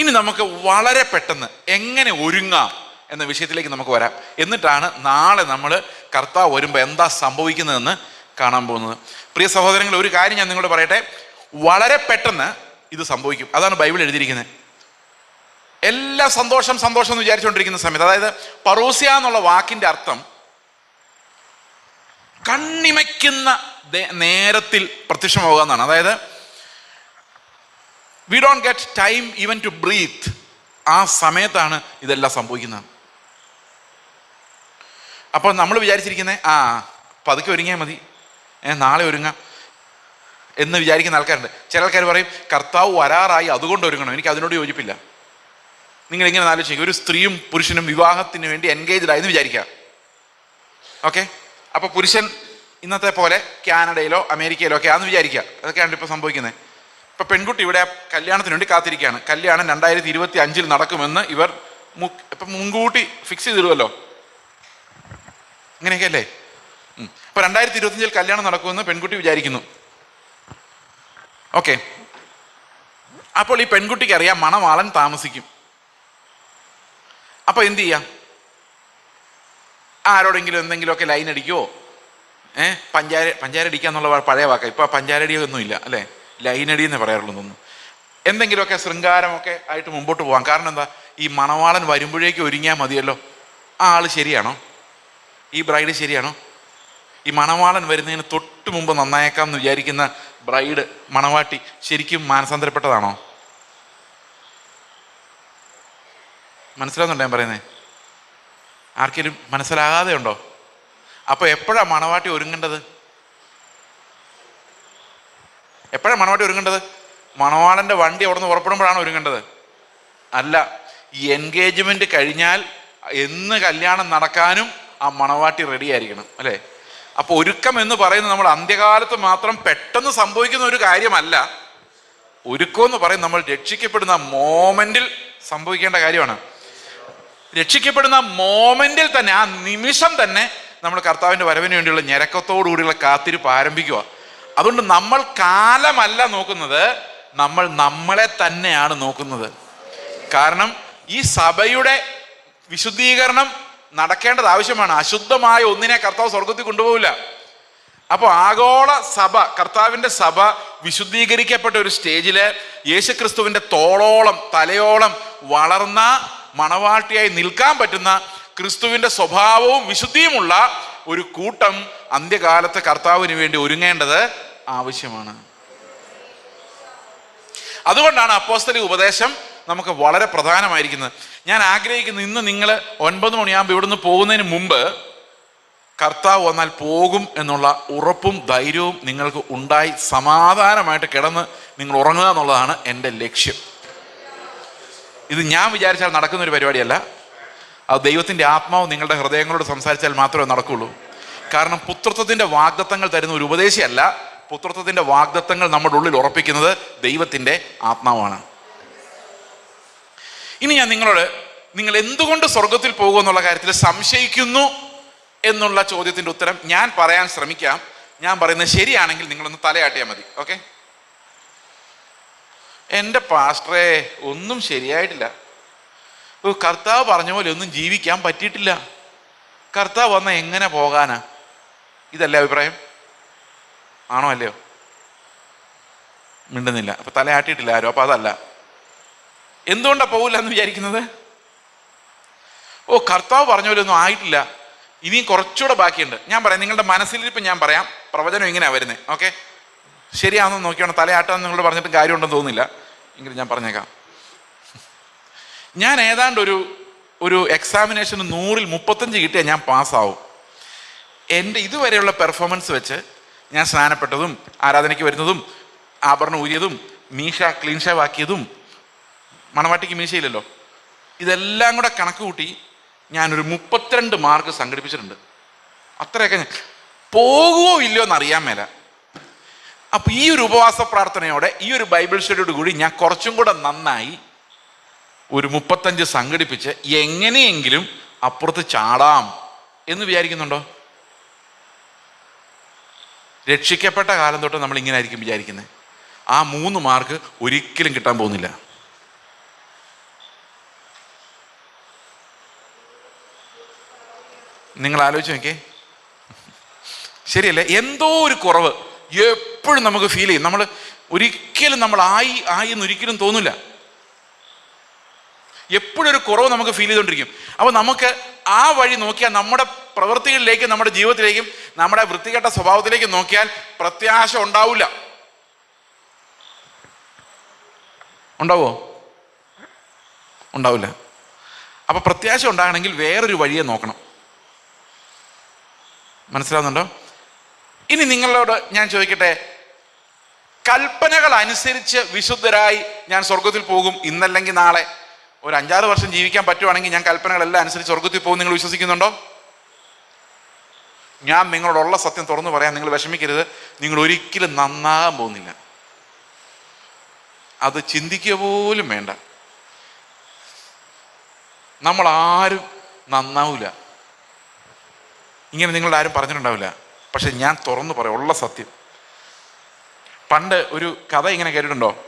ഇനി നമുക്ക് വളരെ പെട്ടെന്ന് എങ്ങനെ ഒരുങ്ങാം എന്ന വിഷയത്തിലേക്ക് നമുക്ക് വരാം. എന്നിട്ടാണ് നാളെ നമ്മൾ കർത്താവ് വരുമ്പോൾ എന്താ സംഭവിക്കുന്നതെന്ന് കാണാൻ പോകുന്നത്. പ്രിയ സഹോദരങ്ങൾ ഒരു കാര്യം ഞാൻ നിങ്ങളോട് പറയട്ടെ. വളരെ പെട്ടെന്ന് ഇത് സംഭവിക്കും. അതാണ് ബൈബിൾ എഴുതിയിരിക്കുന്നത്. എല്ലാ സന്തോഷം സന്തോഷം എന്ന് വിചാരിച്ചുകൊണ്ടിരിക്കുന്ന സമയത്ത് അതായത് പറൂസ്യ എന്നുള്ള വാക്കിന്റെ അർത്ഥം കണ്ണിമയ്ക്കുന്ന നേരത്തിൽ പ്രത്യക്ഷമാവുക എന്നാണ്. അതായത് we don't get time even to breathe ആ സമയത്താണ് ഇതെല്ലാം സംഭവിക്കുന്നത്. അപ്പോൾ നമ്മൾ വിചാരിച്ചിരിക്കുന്നത് ആ പതുക്കെ ഒരുങ്ങിയാൽ മതി. നാളെ ഒരുങ്ങാം എന്ന് വിചാരിക്കുന്ന ആൾക്കാരുണ്ട്. ചില ആൾക്കാർ പറയും കർത്താവ് വരാറായി അതുകൊണ്ട് ഒരുങ്ങണം. എനിക്ക് അതിനോട് യോജിപ്പില്ല. നിങ്ങൾ ഇങ്ങനെ ആലോചിക്കുക. ഒരു സ്ത്രീയും പുരുഷനും വിവാഹത്തിന് വേണ്ടി എൻഗേജ്ഡ് ആയെന്ന് വിചാരിക്കുക. ഓക്കെ? അപ്പോൾ പുരുഷൻ ഇന്നത്തെ പോലെ കാനഡയിലോ അമേരിക്കയിലോ ഒക്കെ ആണെന്ന് വിചാരിക്കുക. അതൊക്കെയാണ് ഇപ്പോൾ സംഭവിക്കുന്നത്. ഇപ്പൊ പെൺകുട്ടി ഇവിടെ കല്യാണത്തിന് വേണ്ടി കാത്തിരിക്കുകയാണ്. കല്യാണം രണ്ടായിരത്തി ഇരുപത്തി അഞ്ചിൽ നടക്കുമെന്ന് ഇവർ ഇപ്പൊ മുൻകൂട്ടി ഫിക്സ് ചെയ്തിടുമല്ലോ അങ്ങനെയൊക്കെ അല്ലേ? ഉം. ഇപ്പൊ രണ്ടായിരത്തി ഇരുപത്തിയഞ്ചിൽ കല്യാണം നടക്കുമെന്ന് പെൺകുട്ടി വിചാരിക്കുന്നു. ഓക്കെ. അപ്പോൾ ഈ പെൺകുട്ടിക്ക് അറിയാം മണവാളൻ താമസിക്കും. അപ്പൊ എന്ത് ചെയ്യാം? ആരോടെങ്കിലും എന്തെങ്കിലുമൊക്കെ ലൈൻ അടിക്കുവോ ഏഹ് പഞ്ചാര പഞ്ചാര അടിക്കുക എന്നുള്ള പഴയ വാക്ക. ഇപ്പൊ പഞ്ചാരടിയൊന്നും ഇല്ല അല്ലേ? ലൈനടി എന്ന് പറയാറുള്ളൂ തോന്നുന്നു. എന്തെങ്കിലുമൊക്കെ ശൃംഗാരമൊക്കെ ആയിട്ട് മുമ്പോട്ട് പോകാം. കാരണം എന്താ? ഈ മണവാളൻ വരുമ്പോഴേക്ക് ഒരുങ്ങിയാൽ മതിയല്ലോ. ആ ആൾ ശരിയാണോ? ഈ ബ്രൈഡ് ശരിയാണോ? ഈ മണവാളൻ വരുന്നതിന് തൊട്ട് മുമ്പ് നന്നായേക്കാം എന്ന് വിചാരിക്കുന്ന ബ്രൈഡ് മണവാട്ടി ശരിക്കും മാനസാന്തരപ്പെട്ടതാണോ? മനസ്സിലാവുന്നുണ്ടോ ഞാൻ പറയുന്നത് ആർക്കെങ്കിലും മനസ്സിലാകാതെ ഉണ്ടോ അപ്പോൾ എപ്പോഴാണ് മണവാട്ടി ഒരുങ്ങേണ്ടത്? എപ്പോഴാ മണവാട്ടി ഒരുങ്ങേണ്ടത്? മണവാളന്റെ വണ്ടി അവിടെ നിന്ന് പുറപ്പെടുമ്പോഴാണ് ഒരുങ്ങേണ്ടത്. അല്ല ഈ എൻഗേജ്മെന്റ് കഴിഞ്ഞാൽ എന്ന് കല്യാണം നടക്കാനും ആ മണവാട്ടി റെഡി ആയിരിക്കണം അല്ലേ? അപ്പോൾ ഒരുക്കം എന്ന് പറയുന്നത് നമ്മൾ അന്ത്യകാലത്ത് മാത്രം പെട്ടെന്ന് സംഭവിക്കുന്ന ഒരു കാര്യമല്ല. ഒരുക്കം എന്ന് പറയുന്നത് നമ്മൾ രക്ഷിക്കപ്പെടുന്ന മോമെന്റിൽ സംഭവിക്കേണ്ട കാര്യമാണ്. രക്ഷിക്കപ്പെടുന്ന മോമെന്റിൽ തന്നെ ആ നിമിഷം തന്നെ നമ്മൾ കർത്താവിന്റെ വരവിന് വേണ്ടിയുള്ള ഞരക്കത്തോടുകൂടിയുള്ള കാത്തിരിപ്പ് ആരംഭിക്കുക. അതുകൊണ്ട് നമ്മൾ കാലമല്ല നോക്കുന്നത് നമ്മൾ നമ്മളെ തന്നെയാണ് നോക്കുന്നത്. കാരണം ഈ സഭയുടെ വിശുദ്ധീകരണം നടക്കേണ്ടത് ആവശ്യമാണ്. അശുദ്ധമായ ഒന്നിനെ കർത്താവ് സ്വർഗത്തിൽ കൊണ്ടുപോകില്ല അപ്പോൾ ആഗോള സഭ കർത്താവിന്റെ സഭ വിശുദ്ധീകരിക്കപ്പെട്ട ഒരു സ്റ്റേജിൽ യേശുക്രിസ്തുവിന്റെ തോളോളം തലയോളം വളർന്ന മണവാട്ടിയായി നിൽക്കാൻ പറ്റുന്ന ക്രിസ്തുവിന്റെ സ്വഭാവവും വിശുദ്ധിയുമുള്ള ഒരു കൂട്ടം അന്ത്യകാലത്ത് കർത്താവിന് വേണ്ടി ഒരുങ്ങേണ്ടത് ആവശ്യമാണ്. അതുകൊണ്ടാണ് അപ്പോസ്തലി ഉപദേശം നമുക്ക് വളരെ പ്രധാനമായിരിക്കുന്നത്. ഞാൻ ആഗ്രഹിക്കുന്നു ഇന്ന് നിങ്ങൾ ഒൻപത് മണിയാകുമ്പോൾ ഇവിടുന്ന് പോകുന്നതിന് മുമ്പ് കർത്താവ് വന്നാൽ പോകും എന്നുള്ള ഉറപ്പും ധൈര്യവും നിങ്ങൾക്ക് ഉണ്ടായി സമാധാനമായിട്ട് കിടന്ന് നിങ്ങൾ ഉറങ്ങുക എന്നുള്ളതാണ് എന്റെ ലക്ഷ്യം. ഇത് ഞാൻ വിചാരിച്ചാൽ നടക്കുന്ന ഒരു പരിപാടിയല്ല. അത് ദൈവത്തിന്റെ ആത്മാവ് നിങ്ങളുടെ ഹൃദയങ്ങളോട് സംസാരിച്ചാൽ മാത്രമേ നടക്കുള്ളൂ. കാരണം പുത്രത്വത്തിന്റെ വാഗ്ദത്തങ്ങൾ തരുന്ന ഒരു ഉപദേശിയല്ല. പുത്രത്വത്തിന്റെ വാഗ്ദത്തങ്ങൾ നമ്മുടെ ഉള്ളിൽ ഉറപ്പിക്കുന്നത് ദൈവത്തിന്റെ ആത്മാവാണ്. ഇനി ഞാൻ നിങ്ങളോട് നിങ്ങൾ എന്തുകൊണ്ട് സ്വർഗത്തിൽ പോകുമെന്നുള്ള കാര്യത്തിൽ സംശയിക്കുന്നു എന്നുള്ള ചോദ്യത്തിന്റെ ഉത്തരം ഞാൻ പറയാൻ ശ്രമിക്കാം. ഞാൻ പറയുന്നത് ശരിയാണെങ്കിൽ നിങ്ങളൊന്ന് തലയാട്ടിയാൽ മതി ഓക്കെ? എന്റെ പാസ്റ്ററെ ഒന്നും ശരിയായിട്ടില്ല. കർത്താവ് പറഞ്ഞ പോലെ ഒന്നും ജീവിക്കാൻ പറ്റിയിട്ടില്ല. കർത്താവ് വന്ന എങ്ങനെ പോകാനാ? ഇതല്ലേ അഭിപ്രായം? ആണോ അല്ലയോ? മിണ്ടുന്നില്ല. അപ്പൊ തലയാട്ടിയിട്ടില്ല ആരും? അപ്പൊ അതല്ല. എന്തുകൊണ്ടാ പോവില്ല എന്ന് വിചാരിക്കുന്നത്? ഓ കർത്താവ് പറഞ്ഞ പോലെ ഒന്നും ആയിട്ടില്ല. ഇനിയും കുറച്ചുകൂടെ ബാക്കിയുണ്ട്. ഞാൻ പറയാം നിങ്ങളുടെ മനസ്സിലിരിപ്പ് ഞാൻ പറയാം. പ്രവചനം ഇങ്ങനെയാ വരുന്നത് ഓക്കെ? ശരിയാണെന്ന് നോക്കിയാണ്. തലയാട്ടം നിങ്ങൾ പറഞ്ഞിട്ട് കാര്യമുണ്ടെന്ന് തോന്നുന്നില്ല. എങ്കിലും ഞാൻ പറഞ്ഞേക്കാം. ഞാൻ ഏതാണ്ട് ഒരു ഒരു എക്സാമിനേഷന് നൂറിൽ മുപ്പത്തഞ്ച് കിട്ടിയാൽ ഞാൻ പാസ്സാവും എന്റെ ഇതുവരെയുള്ള പെർഫോമൻസ് വെച്ച് ഞാൻ സ്നാനപ്പെട്ടതും ആരാധനയ്ക്ക് വരുന്നതും ആഭരണം ഊരിയതും മീശ ക്ലീൻ ഷേവ് ആക്കിയതും മണവാട്ടിക്ക് മീശയില്ലല്ലോ. ഇതെല്ലാം കൂടെ കണക്ക് കൂട്ടി ഞാനൊരു മുപ്പത്തിരണ്ട് മാർക്ക് സംഘടിപ്പിച്ചിട്ടുണ്ട്. അത്രയൊക്കെ ഞാൻ പോകുമോ ഇല്ലയോ എന്ന് അറിയാൻ മേല. അപ്പോൾ ഈ ഒരു ഉപവാസ പ്രാർത്ഥനയോടെ ഈ ഒരു ബൈബിൾ സ്റ്റഡിയോട് കൂടി ഞാൻ കുറച്ചും കൂടെ നന്നായി ഒരു മുപ്പത്തഞ്ച് സംഘടിപ്പിച്ച് എങ്ങനെയെങ്കിലും അപ്പുറത്ത് ചാടാം എന്ന് വിചാരിക്കുന്നുണ്ടോ? രക്ഷിക്കപ്പെട്ട കാലം തൊട്ട് നമ്മൾ ഇങ്ങനെ ആയിരിക്കും വിചാരിക്കുന്നത് ആ മൂന്ന് മാർക്ക് ഒരിക്കലും കിട്ടാൻ പോകുന്നില്ല. നിങ്ങൾ ആലോചിച്ച് നോക്കേ ശരിയല്ലേ? എന്തോ ഒരു കുറവ് എപ്പോഴും നമുക്ക് ഫീൽ ചെയ്യും. നമ്മൾ ഒരിക്കലും നമ്മൾ ആയി ആയി എന്ന് ഒരിക്കലും തോന്നില്ല. എപ്പോഴും ഒരു കുറവ് നമുക്ക് ഫീൽ ചെയ്തുകൊണ്ടിരിക്കും. അപ്പൊ നമുക്ക് ആ വഴി നോക്കിയാൽ നമ്മുടെ പ്രവൃത്തികളിലേക്കും നമ്മുടെ ജീവിതത്തിലേക്കും നമ്മുടെ വൃത്തികെട്ട സ്വഭാവത്തിലേക്കും നോക്കിയാൽ പ്രത്യാശ ഉണ്ടാവില്ല. ഉണ്ടാവോ? ഉണ്ടാവില്ല. അപ്പൊ പ്രത്യാശ ഉണ്ടാകണമെങ്കിൽ വേറൊരു വഴിയെ നോക്കണം. മനസ്സിലാവുന്നുണ്ടോ? ഇനി നിങ്ങളോട് ഞാൻ ചോദിക്കട്ടെ കൽപ്പനകൾ അനുസരിച്ച് വിശുദ്ധരായി ഞാൻ സ്വർഗത്തിൽ പോകും ഇന്നല്ലെങ്കിൽ നാളെ. ഒരു അഞ്ചാറ് വർഷം ജീവിക്കാൻ പറ്റുവാണെങ്കിൽ ഞാൻ കൽപ്പനകളെല്ലാം അനുസരിച്ച് സ്വർഗത്തിൽ പോകും നിങ്ങൾ വിശ്വസിക്കുന്നുണ്ടോ? ഞാൻ നിങ്ങളോടുള്ള സത്യം തുറന്നു പറയാൻ നിങ്ങൾ വിഷമിക്കരുത്. നിങ്ങൾ ഒരിക്കലും നന്നാകാൻ പോകുന്നില്ല. അത് ചിന്തിക്കുക പോലും വേണ്ട. നമ്മൾ ആരും നന്നാവില്ല ഇങ്ങനെ നിങ്ങളുടെ ആരും പറഞ്ഞിട്ടുണ്ടാവില്ല. പക്ഷെ ഞാൻ തുറന്നു പറയാം ഉള്ള സത്യം. പണ്ട് ഒരു കഥ ഇങ്ങനെ കേട്ടിട്ടുണ്ടോ?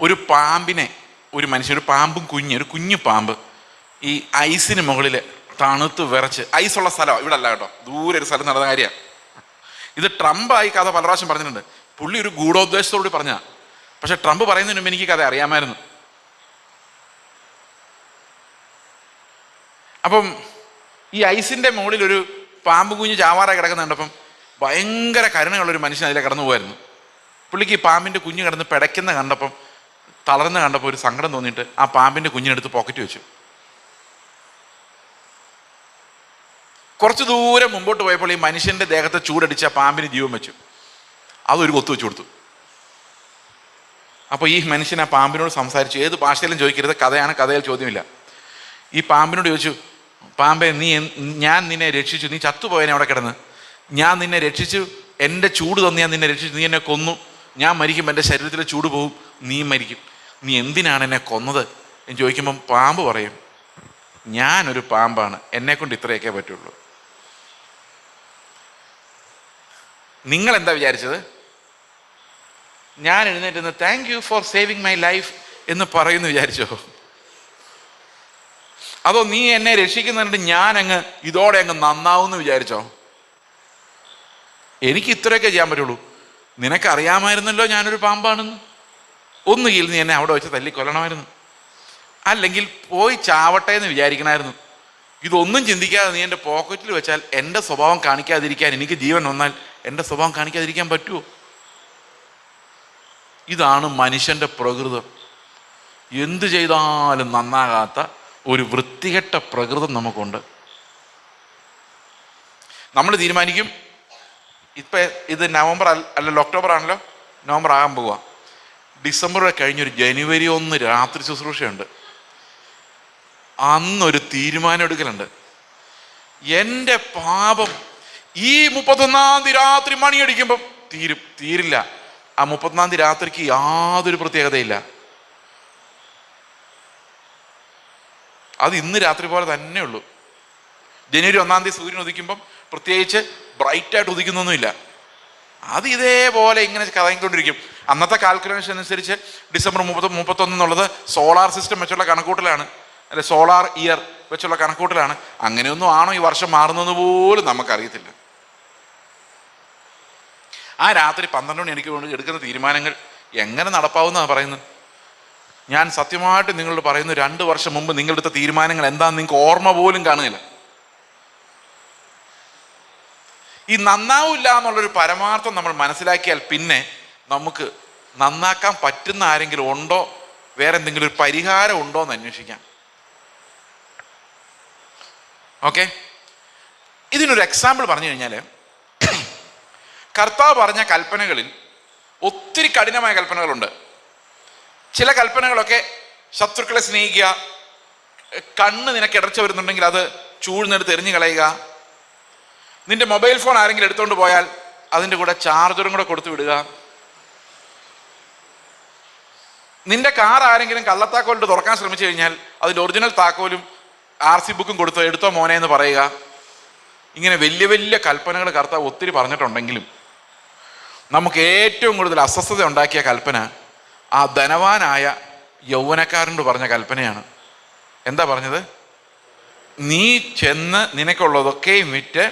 ഒരു പാമ്പിനെ ഒരു മനുഷ്യൻ ഒരു പാമ്പും കുഞ്ഞ് ഒരു കുഞ്ഞു പാമ്പ് ഈ ഐസിന് മുകളിൽ തണുത്ത് വിറച്ച്. ഐസുള്ള സ്ഥലമാണ് ഇവിടെ അല്ല കേട്ടോ. ദൂരെ ഒരു സ്ഥലം നടന്ന കാര്യമാണ് ഇത് ട്രംപ് ആയി കഥ പല പ്രാവശ്യം പറഞ്ഞിട്ടുണ്ട്. പുള്ളി ഒരു ഗൂഢോദ്ദേശത്തോട് പറഞ്ഞ. പക്ഷെ ട്രംപ് പറയുന്നതിന് മുമ്പ് എനിക്ക് കഥ അറിയാമായിരുന്നു. അപ്പം ഈ ഐസിന്റെ മുകളിൽ ഒരു പാമ്പ് കുഞ്ഞ് ചാവാറ കിടക്കുന്ന കണ്ടപ്പം ഭയങ്കര കരുണയുള്ളൊരു മനുഷ്യൻ അതിലെ കടന്നു പോകായിരുന്നു പുള്ളിക്ക് ഈ പാമ്പിന്റെ കുഞ്ഞ് കിടന്ന് പിടയ്ക്കുന്ന കണ്ടപ്പം തളർന്ന് കണ്ടപ്പോൾ ഒരു സങ്കടം തോന്നിയിട്ട് ആ പാമ്പിന്റെ കുഞ്ഞിനെടുത്ത് പോക്കറ്റ് വെച്ചു. കുറച്ച് ദൂരം മുമ്പോട്ട് പോയപ്പോൾ ഈ മനുഷ്യന്റെ ദേഹത്തെ ചൂടടിച്ച പാമ്പിന് ജീവൻ വെച്ചു. അതൊരു കൊത്തു വെച്ചു കൊടുത്തു. അപ്പോൾ ഈ മനുഷ്യൻ ആ പാമ്പിനോട് സംസാരിച്ചു. ഏത് ഭാഷയിലും ചോദിക്കരുത് കഥയാണ് കഥയിൽ ചോദ്യമില്ല. ഈ പാമ്പിനോട് ചോദിച്ചു പാമ്പെ നീ ഞാൻ നിന്നെ രക്ഷിച്ചു. നീ ചത്തുപോയനെ അവിടെ കിടന്ന്. ഞാൻ നിന്നെ രക്ഷിച്ചു. എന്റെ ചൂട് തന്നു ഞാൻ നിന്നെ രക്ഷിച്ചു. നീ എന്നെ കൊന്നു. ഞാൻ മരിക്കും. എന്റെ ശരീരത്തിലെ ചൂട് പോകും നീ മരിക്കും. നീ എന്തിനാണ് എന്നെ കൊന്നത്? എന്ന് ചോദിക്കുമ്പം പാമ്പ് പറയും ഞാനൊരു പാമ്പാണ്. എന്നെക്കൊണ്ട് ഇത്രയൊക്കെ പറ്റുള്ളൂ. നിങ്ങൾ എന്താ വിചാരിച്ചത്? ഞാൻ എഴുന്നേറ്റ് thank you for saving my life എന്ന് പറയുന്നു വിചാരിച്ചോ? അതോ നീ എന്നെ രക്ഷിക്കുന്നുണ്ട് ഞാൻ അങ്ങ് ഇതോടെ അങ്ങ് നന്നാവുമെന്ന് വിചാരിച്ചോ? എനിക്ക് ഇത്രയൊക്കെ ചെയ്യാൻ പറ്റുള്ളൂ. നിനക്കറിയാമായിരുന്നല്ലോ ഞാനൊരു പാമ്പാണെന്ന്. ഒന്നുകിൽ നീ എന്നെ അവിടെ വെച്ച് തല്ലിക്കൊല്ലണമായിരുന്നു. അല്ലെങ്കിൽ പോയി ചാവട്ടെ എന്ന് വിചാരിക്കണമായിരുന്നു. ഇതൊന്നും ചിന്തിക്കാതെ നീ എന്റെ പോക്കറ്റിൽ വെച്ചാൽ എന്റെ സ്വഭാവം കാണിക്കാതിരിക്കാൻ എനിക്ക് ജീവൻ വന്നാൽ എന്റെ സ്വഭാവം കാണിക്കാതിരിക്കാൻ പറ്റുമോ ഇതാണ് മനുഷ്യന്റെ പ്രകൃതം. എന്ത് ചെയ്താലും നന്നാകാത്ത ഒരു വൃത്തികെട്ട പ്രകൃതം നമുക്കുണ്ട്. നമ്മൾ തീരുമാനിക്കും. ഇപ്പം ഇത് നവംബർ അല്ല അല്ലല്ലോ ഒക്ടോബർ ആണല്ലോ? നവംബർ ആകാൻ പോവുക ഡിസംബർ കഴിഞ്ഞൊരു ജനുവരി ഒന്ന് രാത്രി ശുശ്രൂഷയുണ്ട്. അന്നൊരു തീരുമാനം എടുക്കലുണ്ട്. എന്റെ പാപം ഈ മുപ്പത്തൊന്നാം തീയതി രാത്രി മണിയടിക്കുമ്പം തീരും തീരില്ല. ആ മുപ്പത്തൊന്നാം തീയതി രാത്രിക്ക് യാതൊരു പ്രത്യേകതയില്ല. അത് ഇന്ന് രാത്രി പോലെ തന്നെ ഉള്ളൂ. ജനുവരി ഒന്നാം തീയതി സൂര്യൻ ഉദിക്കുമ്പം പ്രത്യേകിച്ച് ബ്രൈറ്റായിട്ട് ഉദിക്കുന്നൊന്നുമില്ല. അത് ഇതേപോലെ ഇങ്ങനെ കറങ്ങിക്കൊണ്ടിരിക്കും. അന്നത്തെ കാൽക്കുലേഷൻ അനുസരിച്ച് ഡിസംബർ മുപ്പത്തി മുപ്പത്തൊന്ന് എന്നുള്ളത് സോളാർ സിസ്റ്റം വെച്ചുള്ള കണക്കൂട്ടലാണ്. അല്ലെ സോളാർ ഇയർ വെച്ചുള്ള കണക്കൂട്ടലാണ്. അങ്ങനെയൊന്നും ആണോ ഈ വർഷം മാറുന്നത് പോലും നമുക്കറിയത്തില്ല. ആ രാത്രി പന്ത്രണ്ട് മണി എനിക്ക് വേണ്ടി എടുക്കുന്ന തീരുമാനങ്ങൾ എങ്ങനെ നടപ്പാവുന്നതാണ് പറയുന്നത്? ഞാൻ സത്യമായിട്ട് നിങ്ങളോട് പറയുന്നു രണ്ട് വർഷം മുമ്പ് നിങ്ങളെടുത്ത തീരുമാനങ്ങൾ എന്താണെന്ന് നിങ്ങൾക്ക് ഓർമ്മ പോലും കാണുകയില്ല ഈ നന്നാവില്ല എന്നുള്ളൊരു പരമാർത്ഥം നമ്മൾ മനസ്സിലാക്കിയാൽ പിന്നെ നമുക്ക് നന്നാക്കാൻ പറ്റുന്ന ആരെങ്കിലും ഉണ്ടോ? വേറെ എന്തെങ്കിലും ഒരു പരിഹാരം ഉണ്ടോ എന്ന് അന്വേഷിക്കാം. ഓക്കെ? ഇതിനൊരു എക്സാമ്പിൾ പറഞ്ഞു കഴിഞ്ഞാൽ കർത്താവ് പറഞ്ഞ കൽപ്പനകളിൽ ഒത്തിരി കഠിനമായ കൽപ്പനകളുണ്ട്. ചില കൽപ്പനകളൊക്കെ ശത്രുക്കളെ സ്നേഹിക്കുക കണ്ണ് നിനക്ക് ഇടർച്ച വരുന്നുണ്ടെങ്കിൽ അത് ചൂഴ്ന്നെടുത്ത് എറിഞ്ഞു കളയുക. നിന്റെ മൊബൈൽ ഫോൺ ആരെങ്കിലും എടുത്തുകൊണ്ട് പോയാൽ അതിന്റെ കൂടെ ചാർജറും കൂടെ കൊടുത്തു വിടുക. നിന്റെ കാർ ആരെങ്കിലും കള്ളത്താക്കോലിട്ട് തുറക്കാൻ ശ്രമിച്ചു കഴിഞ്ഞാൽ അതിന്റെ ഒറിജിനൽ താക്കോലും ആർ സി ബുക്കും കൊടുത്തോ എടുത്തോ മോനെ എന്ന് പറയുക. ഇങ്ങനെ വലിയ വലിയ കൽപ്പനകൾ കർത്താവ് ഒത്തിരി പറഞ്ഞിട്ടുണ്ടെങ്കിലും നമുക്ക് ഏറ്റവും കൂടുതൽ അസ്വസ്ഥത ഉണ്ടാക്കിയ കൽപ്പന ആ ധനവാനായ യൗവനക്കാരനോട് പറഞ്ഞ കൽപ്പനയാണ്. എന്താ പറഞ്ഞത്? നീ ചെന്ന് നിനക്കുള്ളതൊക്കെയും വിറ്റ്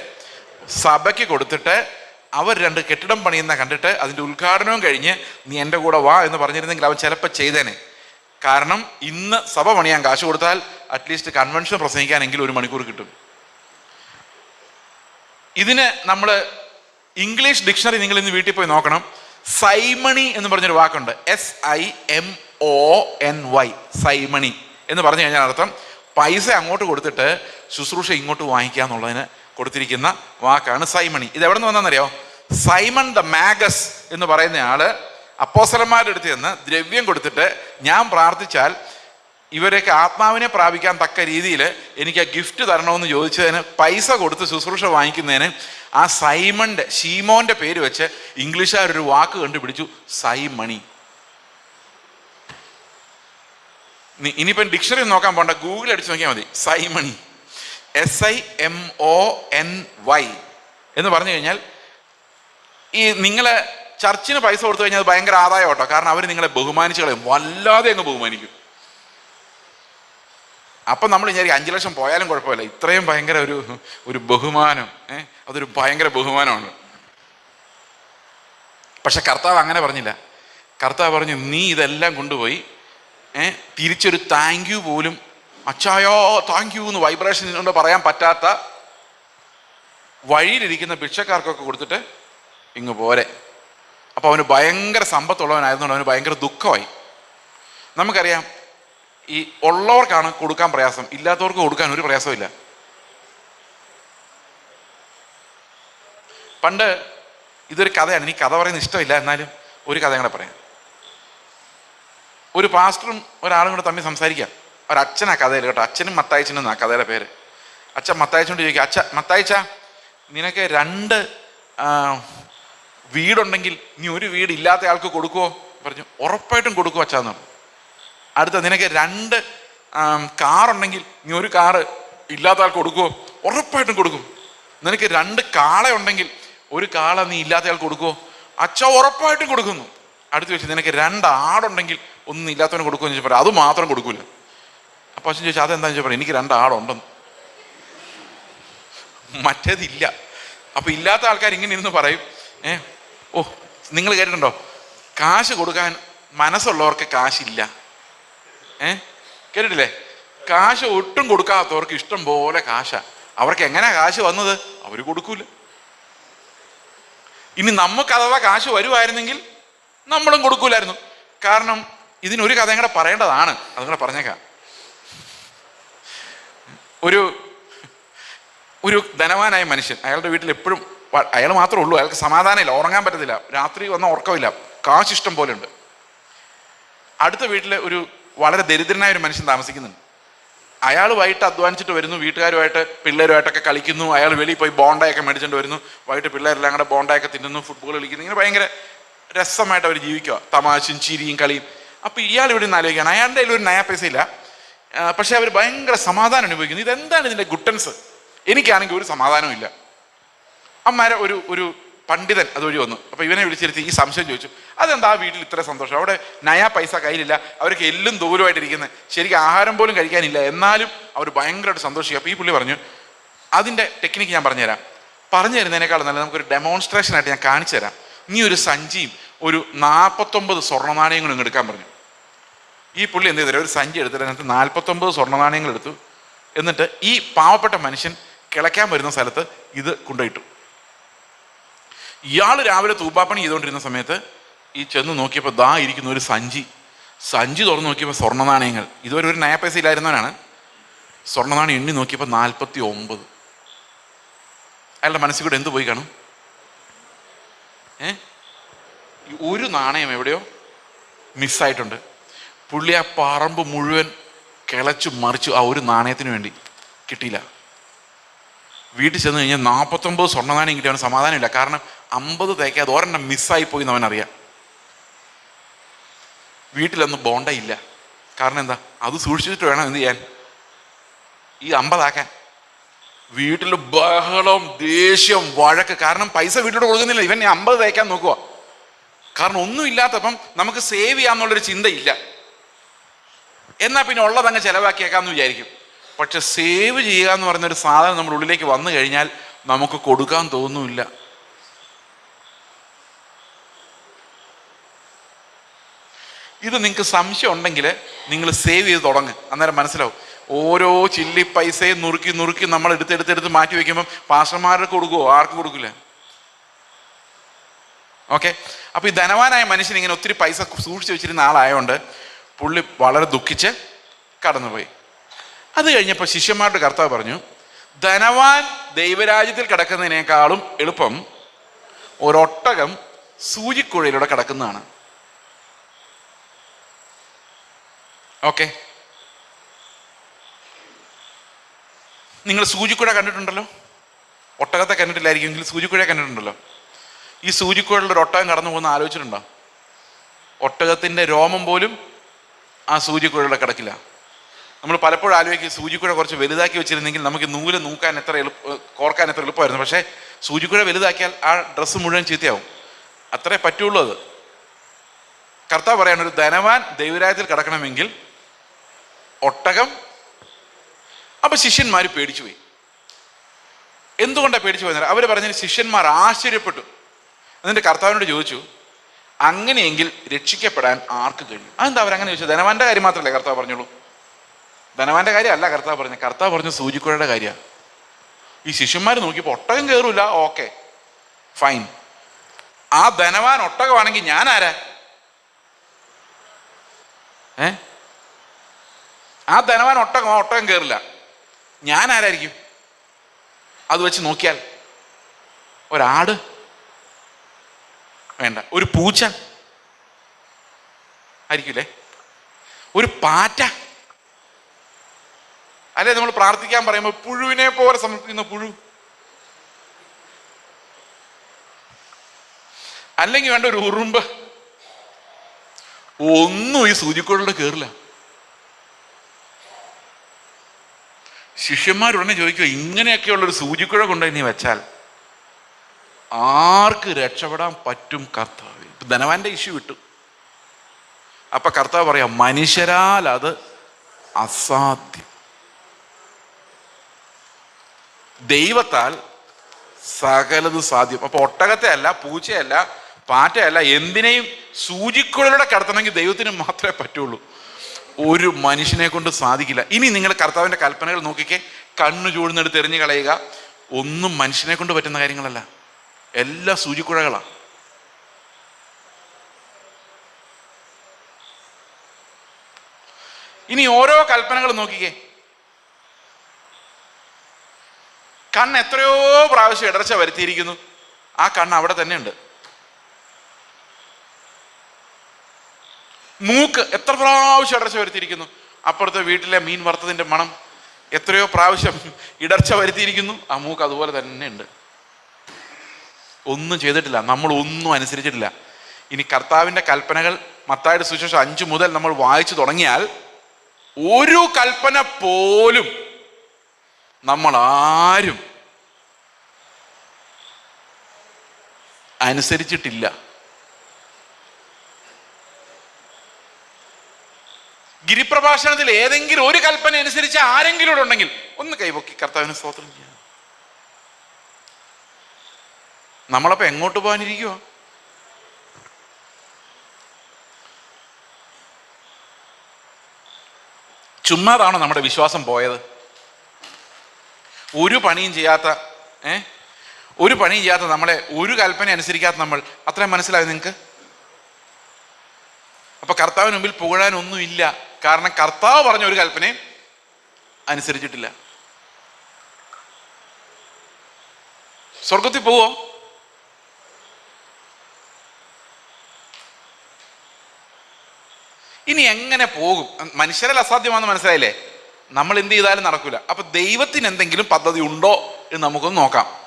സഭയ്ക്ക് കൊടുത്തിട്ട് അവർ രണ്ട് കെട്ടിടം പണിയുന്ന കണ്ടിട്ട് അതിന്റെ ഉദ്ഘാടനവും കഴിഞ്ഞ് നീ എന്റെ കൂടെ വാ എന്ന് പറഞ്ഞിരുന്നെങ്കിൽ അവൻ ചിലപ്പോൾ ചെയ്തേനെ. കാരണം ഇന്ന് സഭ പണിയാൻ കാശ് കൊടുത്താൽ അറ്റ്ലീസ്റ്റ് കൺവെൻഷൻ പ്രസംഗിക്കാനെങ്കിലും ഒരു മണിക്കൂർ കിട്ടും. ഇതിന് നമ്മൾ ഇംഗ്ലീഷ് ഡിക്ഷണറി നിങ്ങൾ ഇന്ന് വീട്ടിൽ പോയി നോക്കണം. സൈമണി എന്ന് പറഞ്ഞൊരു വാക്കുണ്ട്. S I M O N Y simony എന്ന് പറഞ്ഞു കഴിഞ്ഞാൽ അർത്ഥം പൈസ അങ്ങോട്ട് കൊടുത്തിട്ട് ശുശ്രൂഷ ഇങ്ങോട്ട് വാങ്ങിക്കുക എന്നുള്ളതിന് കൊടുത്തിരിക്കുന്ന വാക്കാണ് സൈമണി. ഇത് എവിടെ നിന്ന് വന്നാന്നറിയോ സൈമൺ ദ മാഗസ് എന്ന് പറയുന്ന ആൾ അപ്പോസലന്മാരുടെ അടുത്ത് ചെന്ന് ദ്രവ്യം കൊടുത്തിട്ട് ഞാൻ പ്രാർത്ഥിച്ചാൽ ഇവരൊക്കെ ആത്മാവിനെ പ്രാപിക്കാൻ തക്ക രീതിയിൽ എനിക്ക് ആ ഗിഫ്റ്റ് തരണമെന്ന് ചോദിച്ചതിന് പൈസ കൊടുത്ത് ശുശ്രൂഷ വാങ്ങിക്കുന്നതിന് ആ സൈമണിന്റെ ഷീമോന്റെ പേര് വെച്ച് ഇംഗ്ലീഷുകാരൊരു വാക്ക് കണ്ടുപിടിച്ചു സൈമണി. ഇനിയിപ്പം ഡിക്ഷണറി നോക്കാൻ പോണ്ട ഗൂഗിൾ അടിച്ച് നോക്കിയാൽ മതി. Simony. S I M O N Y എന്ന് പറഞ്ഞു കഴിഞ്ഞാൽ ഈ നിങ്ങൾ ചർച്ചിന് പൈസ കൊടുത്തു കഴിഞ്ഞാൽ അത് ഭയങ്കര ആദായം കേട്ടോ കാരണം അവർ നിങ്ങളെ ബഹുമാനിച്ചു കളയും. വല്ലാതെ അങ്ങ് ബഹുമാനിക്കും. അപ്പം നമ്മൾ വിചാരിക്കും അഞ്ചു ലക്ഷം പോയാലും കുഴപ്പമില്ല. ഇത്രയും ഭയങ്കര ഒരു ഒരു ബഹുമാനം ഏഹ് അതൊരു ഭയങ്കര ബഹുമാനമാണ്. പക്ഷെ കർത്താവ് അങ്ങനെ പറഞ്ഞില്ല. കർത്താവ് പറഞ്ഞു നീ ഇതെല്ലാം കൊണ്ടുപോയി ഏഹ് തിരിച്ചൊരു താങ്ക് യു പോലും അച്ചായോ താങ്ക് യു എന്ന് വൈബ്രേഷൻ കൊണ്ട് പറയാൻ പറ്റാത്ത വഴിയിലിരിക്കുന്ന ഭിക്ഷക്കാർക്കൊക്കെ കൊടുത്തിട്ട് ഇങ്ങ് പോരെ. അപ്പോൾ അവന് ഭയങ്കര സമ്പത്തുള്ളവനായതുകൊണ്ട് അവന് ഭയങ്കര ദുഃഖമായി. നമുക്കറിയാം ഈ ഉള്ളവർക്കാണ് കൊടുക്കാൻ പ്രയാസം. ഇല്ലാത്തവർക്ക് കൊടുക്കാൻ ഒരു പ്രയാസമില്ല പണ്ട് ഇതൊരു കഥയാണ്. എനിക്ക് കഥ പറയുന്നത് ഇഷ്ടമില്ല. എന്നാലും ഒരു കഥ കൂടെ പറയാം. ഒരു പാസ്റ്ററും ഒരാളും കൂടെ തമ്മിൽ സംസാരിക്കാം. ഒരച്ഛനാ കഥയിൽ കേട്ടോ. അച്ഛനും മത്തായച്ചനും എന്നാ കഥയുടെ പേര്. അച്ഛൻ മത്തായച്ചോണ്ട് ചോദിക്കുക അച്ഛ മത്തായച്ച നിനക്ക് രണ്ട് ആ, വീടുണ്ടെങ്കിൽ നീ ഒരു വീട് ഇല്ലാത്ത ആൾക്ക് കൊടുക്കുവോ? പറഞ്ഞു ഉറപ്പായിട്ടും കൊടുക്കും അച്ഛാന്ന് പറഞ്ഞു. അടുത്ത നിനക്ക് രണ്ട് കാറുണ്ടെങ്കിൽ നീ ഒരു കാറ് ഇല്ലാത്ത ആൾക്ക് കൊടുക്കുവോ? ഉറപ്പായിട്ടും കൊടുക്കും. നിനക്ക് രണ്ട് കാള ഉണ്ടെങ്കിൽ ഒരു കാള നീ ഇല്ലാത്ത ആൾക്ക് കൊടുക്കുവോ? അച്ഛ ഉറപ്പായിട്ടും കൊടുക്കുന്നു. അടുത്ത് വെച്ച് നിനക്ക് രണ്ട് ആടുണ്ടെങ്കിൽ ഒന്നും ഇല്ലാത്തവന് കൊടുക്കുമെന്ന് ചോദിച്ചാൽ അത് മാത്രം കൊടുക്കൂല. അപ്പൊ അച്ഛൻ ചോദിച്ചാൽ അതെന്താണെന്ന് ചോദിച്ചാൽ എനിക്ക് രണ്ട് ആടുണ്ടെന്ന്. മറ്റേതില്ല. അപ്പൊ ഇല്ലാത്ത ആൾക്കാർ ഇങ്ങനെ ഇരുന്ന് പറയും. ഏ ഓ നിങ്ങൾ കേട്ടിട്ടുണ്ടോ? കാശ് കൊടുക്കാൻ മനസ്സുള്ളവർക്ക് കാശില്ല. ഏ? കേട്ടിട്ടില്ലേ? കാശ് ഒട്ടും കൊടുക്കാത്തവർക്ക് ഇഷ്ടം പോലെ കാശ. അവർക്ക് എങ്ങനെ കാശ് വന്നത്? അവർ കൊടുക്കൂല. ഇനി നമുക്ക് അഥവാ കാശ് വരുമായിരുന്നെങ്കിൽ നമ്മളും കൊടുക്കൂലായിരുന്നു. കാരണം ഇതിനൊരു കഥയും കൂടെ പറയേണ്ടതാണ്. അതുകൂടെ പറഞ്ഞേക്കാം. ഒരു ഒരു ധനവാനായ മനുഷ്യൻ അയാളുടെ വീട്ടിൽ എപ്പോഴും അയാൾ മാത്രമേ ഉള്ളൂ. അയാൾക്ക് സമാധാനമില്ല ഉറങ്ങാൻ പറ്റത്തില്ല. രാത്രി വന്ന ഉറക്കമില്ല. കാശ് ഇഷ്ടം പോലെ ഉണ്ട്. അടുത്ത വീട്ടിലെ ഒരു വളരെ ദരിദ്രനായ ഒരു മനുഷ്യൻ താമസിക്കുന്നുണ്ട്. അയാൾ വൈകിട്ട് അധ്വാനിച്ചിട്ട് വരുന്നു വീട്ടുകാരുമായിട്ട് പിള്ളേരുമായിട്ടൊക്കെ കളിക്കുന്നു അയാൾ വെളിയിൽ പോയി ബോണ്ടായൊക്കെ മേടിച്ചിട്ട് വരുന്നു വൈകിട്ട് പിള്ളേരെല്ലാം കൂടെ ബോണ്ടായൊക്കെ തിന്നുന്നു ഫുട്ബോൾ കളിക്കുന്നു ഇങ്ങനെ ഭയങ്കര രസമായിട്ട് അവർ ജീവിക്കുക തമാശയും ചിരിയും കളിയും. അപ്പോൾ ഇയാൾ ഇവിടെ നിന്ന് ആലോചിക്കുകയാണ് അയാളുടെ കയ്യിൽ ഒരു പൈസ ഇല്ല പക്ഷേ അവർ ഭയങ്കര സമാധാനം അനുഭവിക്കുന്നു. ഇതെന്താണ് ഇതിന്റെ ഗുട്ടൻസ്? എനിക്കാണെങ്കിൽ ഒരു സമാധാനവും ഇല്ല. അമ്മാരെ ഒരു ഒരു പണ്ഡിതൻ അതുവഴി വന്നു. അപ്പോൾ ഇവനെ വിളിച്ചിരുത്തി ഈ സംശയം ചോദിച്ചു. അതെന്താ ആ വീട്ടിൽ ഇത്ര സന്തോഷം? അവിടെ നയാ പൈസ കയ്യിലില്ല. അവർക്ക് എല്ലും ദൂരമായിട്ടിരിക്കുന്നത് ശരിക്കും ആഹാരം പോലും കഴിക്കാനില്ല. എന്നാലും അവർ ഭയങ്കരമായിട്ട് സന്തോഷിക്കുക അപ്പോൾ ഈ പുള്ളി പറഞ്ഞു അതിന്റെ ടെക്നിക്ക് ഞാൻ പറഞ്ഞുതരാം. പറഞ്ഞു തരുന്നതിനേക്കാൾ നല്ല നമുക്കൊരു ഡെമോൺസ്ട്രേഷൻ ആയിട്ട് ഞാൻ കാണിച്ചു തരാം. നീ ഒരു സഞ്ചിയും ഒരു നാൽപ്പത്തൊമ്പത് സ്വർണ നാണയങ്ങളും എടുക്കാൻ പറഞ്ഞു. ഈ പുള്ളി എന്ത് ചെയ്തു? ഒരു സഞ്ചി എടുത്തിട്ട് അതിനകത്ത് നാൽപ്പത്തൊമ്പത് സ്വർണ നാണയങ്ങൾ എടുത്തു. എന്നിട്ട് ഈ പാവപ്പെട്ട മനുഷ്യൻ കിളയ്ക്കാൻ വരുന്ന സ്ഥലത്ത് ഇത് കൊണ്ടുപോയിട്ടു. ഇയാൾ രാവിലെ തൂപ്പാപ്പണി ചെയ്തുകൊണ്ടിരുന്ന സമയത്ത് ഈ ചെന്ന് നോക്കിയപ്പോൾ ദാ ഇരിക്കുന്ന ഒരു സഞ്ചി. സഞ്ചി തുറന്ന് നോക്കിയപ്പോൾ സ്വർണ നാണയങ്ങൾ ഇതുവരെ ഒരു നയ പൈസ ഇല്ലായിരുന്നവനാണ് സ്വർണ നാണയം എണ്ണി നോക്കിയപ്പോൾ നാൽപ്പത്തി ഒമ്പത് അയാളുടെ മനസ്സിൽ കൂടെ എന്ത് പോയി കാണും? ഏ? ഒരു നാണയം എവിടെയോ മിസ്സായിട്ടുണ്ട്. പുള്ളി ആ പറമ്പ് മുഴുവൻ കിളച്ചു മറിച്ചു ആ ഒരു നാണയത്തിന് വേണ്ടി. കിട്ടിയില്ല. വീട്ടിൽ ചെന്ന് കഴിഞ്ഞാൽ നാൽപ്പത്തൊമ്പത് സ്വർണ നാണയം കിട്ടിയവന് സമാധാനമില്ല. കാരണം അമ്പത് തേക്കാതെ ഒരെണ്ണം മിസ്സായി പോയി എന്ന് അവനറിയാം. വീട്ടിലൊന്നും ബോണ്ടയില്ല. കാരണം എന്താ? അത് സൂക്ഷിച്ചിട്ട് വേണം എന്ത് ചെയ്യാൻ. ഈ അമ്പതാക്കാൻ. വീട്ടിൽ ബഹളം ദേഷ്യം വഴക്ക്. കാരണം പൈസ വീട്ടിലോട്ട് കൊടുക്കുന്നില്ല. ഇവൻ അമ്പത് തേക്കാൻ നോക്കുക. കാരണം ഒന്നും ഇല്ലാത്തപ്പം നമുക്ക് സേവ് ചെയ്യാന്നുള്ളൊരു ചിന്തയില്ല. എന്നാൽ പിന്നെ ഉള്ളതങ്ങ് ചിലവാക്കിയേക്കാന്ന് വിചാരിക്കും. പക്ഷെ സേവ് ചെയ്യുക എന്ന് പറഞ്ഞൊരു സാധനം നമ്മുടെ ഉള്ളിലേക്ക് വന്നു കഴിഞ്ഞാൽ നമുക്ക് കൊടുക്കാൻ തോന്നുന്നില്ല ഇത് നിങ്ങൾക്ക് സംശയം ഉണ്ടെങ്കിൽ നിങ്ങൾ സേവ് ചെയ്ത് തുടങ്ങും. അന്നേരം മനസ്സിലാവും. ഓരോ ചില്ലി പൈസയും നുറുക്കി നുറുക്കി നമ്മൾ എടുത്തെടുത്തെടുത്ത് മാറ്റി വെക്കുമ്പം പാസ്റ്റർമാർക്ക് കൊടുക്കുമോ ആർക്ക് കൊടുക്കില്ല ഓക്കെ അപ്പോൾ ഈ ധനവാനായ മനുഷ്യൻ ഇങ്ങനെ ഒത്തിരി പൈസ സൂക്ഷിച്ചു വെച്ചിരുന്ന ആളായതുകൊണ്ട് പുള്ളി വളരെ ദുഃഖിച്ച് കടന്നുപോയി. അത് കഴിഞ്ഞപ്പോൾ ശിഷ്യന്മാരുടെ കർത്താവ് പറഞ്ഞു ധനവാൻ ദൈവരാജ്യത്തിൽ കിടക്കുന്നതിനേക്കാളും എളുപ്പം ഒരൊട്ടകം സൂചിക്കുഴയിലൂടെ കിടക്കുന്നതാണ്. ഓക്കെ. നിങ്ങൾ സൂചിക്കുഴ കണ്ടിട്ടുണ്ടല്ലോ? ഒട്ടകത്തെ കണ്ടിട്ടില്ലായിരിക്കും എങ്കിലും സൂചിക്കുഴ കണ്ടിട്ടുണ്ടല്ലോ. ഈ സൂചിക്കുഴയിലൊരു ഒട്ടകം കടന്നു പോകുന്ന ആലോചിച്ചിട്ടുണ്ടോ? ഒട്ടകത്തിന്റെ രോമം പോലും ആ സൂചിക്കുഴയുടെ കിടക്കില്ല. നമ്മൾ പലപ്പോഴും ആലോചിക്കും സൂചിക്കുഴ കുറച്ച് വലുതാക്കി വെച്ചിരുന്നെങ്കിൽ നമുക്ക് നൂൽ നൂക്കാൻ എത്ര എളുപ്പ കോർക്കാൻ എത്ര എളുപ്പമായിരുന്നു. പക്ഷേ സൂചിക്കുഴ വലുതാക്കിയാൽ ആ ഡ്രസ്സ് മുഴുവൻ ചീത്തയാവും. അത്രേ പറ്റുള്ളൂ അത്. കർത്താവ് പറയാണ് ഒരു ധനവാൻ ദൈവരാജ്യത്തിൽ കിടക്കണമെങ്കിൽ ഒട്ടകം. അപ്പൊ ശിഷ്യന്മാർ പേടിച്ചു പോയി എന്തുകൊണ്ടാണ് പേടിച്ചു പോയത് അവർ പറഞ്ഞ ശിഷ്യന്മാർ ആശ്ചര്യപ്പെട്ടു. എന്നിട്ട് കർത്താവിനോട് ചോദിച്ചു അങ്ങനെയെങ്കിൽ രക്ഷിക്കപ്പെടാൻ ആർക്ക് കഴിയും? അതെന്താ അവരങ്ങനെ ചോദിച്ചു ധനവാന്റെ കാര്യം മാത്രമല്ല കർത്താവ് പറഞ്ഞോളൂ ധനവാന്റെ കാര്യമല്ല കർത്താവ് പറഞ്ഞു കർത്താവ് പറഞ്ഞ സൂചിക്കുഴയുടെ കാര്യമാണ്. ഈ ശിഷ്യന്മാർ നോക്കിയപ്പോൾ ഒട്ടകം കയറൂല ഓക്കെ. ഫൈൻ. ആ ധനവാൻ ഒട്ടകമാണെങ്കിൽ ഞാൻ ആരാ? ഏ? ആ ധനവാൻ ഒട്ടകം ഒട്ടകം കയറില്ല ഞാൻ ആരായിരിക്കും? അത് വെച്ച് നോക്കിയാൽ ഒരാട് വേണ്ട ഒരു പൂച്ച ആയിരിക്കില്ലേ ഒരു പാറ്റ. അല്ലെ നമ്മൾ പ്രാർത്ഥിക്കാൻ പറയുമ്പോൾ പുഴുവിനെ പോലെ സമർപ്പിക്കുന്ന പുഴു. അല്ലെങ്കിൽ വേണ്ട ഒരു ഉറുമ്പ്. ഒന്നും ഈ സൂചിക്കുഴലിൽ കയറില്ല ശിഷ്യന്മാരുടനെ ചോദിക്കുക ഇങ്ങനെയൊക്കെയുള്ള ഒരു സൂചിക്കുഴ കൊണ്ട് നീ വെച്ചാൽ ആർക്ക് രക്ഷപ്പെടാൻ പറ്റും കർത്താവ് ധനവാന്റെ ഇഷ്യൂ വിട്ടു. അപ്പൊ കർത്താവ് പറയാം മനുഷ്യരാൽ അത് അസാധ്യം. ദൈവത്താൽ സകലത് സാധ്യം. അപ്പൊ ഒട്ടകത്തെ അല്ല പൂച്ചയല്ല പാറ്റയല്ല എന്തിനേയും സൂചിക്കുഴലൂടെ കടത്തണമെങ്കിൽ ദൈവത്തിന് മാത്രമേ പറ്റുള്ളൂ. ഒരു മനുഷ്യനെ കൊണ്ട് സാധിക്കില്ല. ഇനി നിങ്ങൾ കർത്താവിന്റെ കൽപ്പനകൾ നോക്കിക്കേ. കണ്ണു ചൂടുന്നെടുത്ത് എറിഞ്ഞു കളയുക. ഒന്നും മനുഷ്യനെ കൊണ്ട് പറ്റുന്ന കാര്യങ്ങളല്ല. എല്ലാ സൂചിക്കുഴകളാണ് ഇനി ഓരോ കൽപ്പനകൾ നോക്കിക്കേ. കണ്ണ് എത്രയോ പ്രാവശ്യം ഇടർച്ച വരുത്തിയിരിക്കുന്നു. ആ കണ്ണ് അവിടെ തന്നെ മൂക്ക് എത്ര പ്രാവശ്യം ഇടർച്ച വരുത്തിയിരിക്കുന്നു? അപ്പുറത്തെ വീട്ടിലെ മീൻ വറുത്തതിന്റെ മണം എത്രയോ പ്രാവശ്യം ഇടർച്ച വരുത്തിയിരിക്കുന്നു. ആ മൂക്ക് അതുപോലെ തന്നെ ഉണ്ട്. ഒന്നും ചെയ്തിട്ടില്ല. നമ്മൾ ഒന്നും അനുസരിച്ചിട്ടില്ല. ഇനി കർത്താവിന്റെ കൽപ്പനകൾ മത്തായുടെ സുശേഷം അഞ്ചു മുതൽ നമ്മൾ വായിച്ചു തുടങ്ങിയാൽ ഒരു കൽപ്പന പോലും നമ്മൾ ആരും അനുസരിച്ചിട്ടില്ല. ഗിരിപ്രഭാഷണത്തിൽ ഏതെങ്കിലും ഒരു കൽപ്പന അനുസരിച്ച് ആരെങ്കിലും ഉണ്ടെങ്കിൽ ഒന്ന് കൈപൊക്കി. കർത്താവിന് സ്തോത്രം ചെയ്യാം. നമ്മളപ്പോ എങ്ങോട്ട് പോകാനിരിക്കുവോ? ചുമ്മാതാണോ നമ്മുടെ വിശ്വാസം പോയത്? ഒരു പണിയും ചെയ്യാത്ത ഏ? ഒരു പണിയും ചെയ്യാത്ത നമ്മളെ ഒരു കൽപ്പന അനുസരിക്കാത്ത നമ്മൾ അത്രയും മനസ്സിലായി നിങ്ങൾക്ക്? അപ്പൊ കർത്താവിന് മുമ്പിൽ പുകഴാനൊന്നുമില്ല കാരണം കർത്താവ് പറഞ്ഞ ഒരു കൽപ്പനയും അനുസരിച്ചിട്ടില്ല. സ്വർഗത്തിൽ പോവോ? ഇനി എങ്ങനെ പോകും? മനുഷ്യരെ അസാധ്യമാണെന്ന് മനസ്സിലായില്ലേ? നമ്മൾ എന്ത് ചെയ്താലും നടക്കില്ല അപ്പൊ ദൈവത്തിന് എന്തെങ്കിലും പദ്ധതി ഉണ്ടോ എന്ന് നമുക്കൊന്ന് നോക്കാം.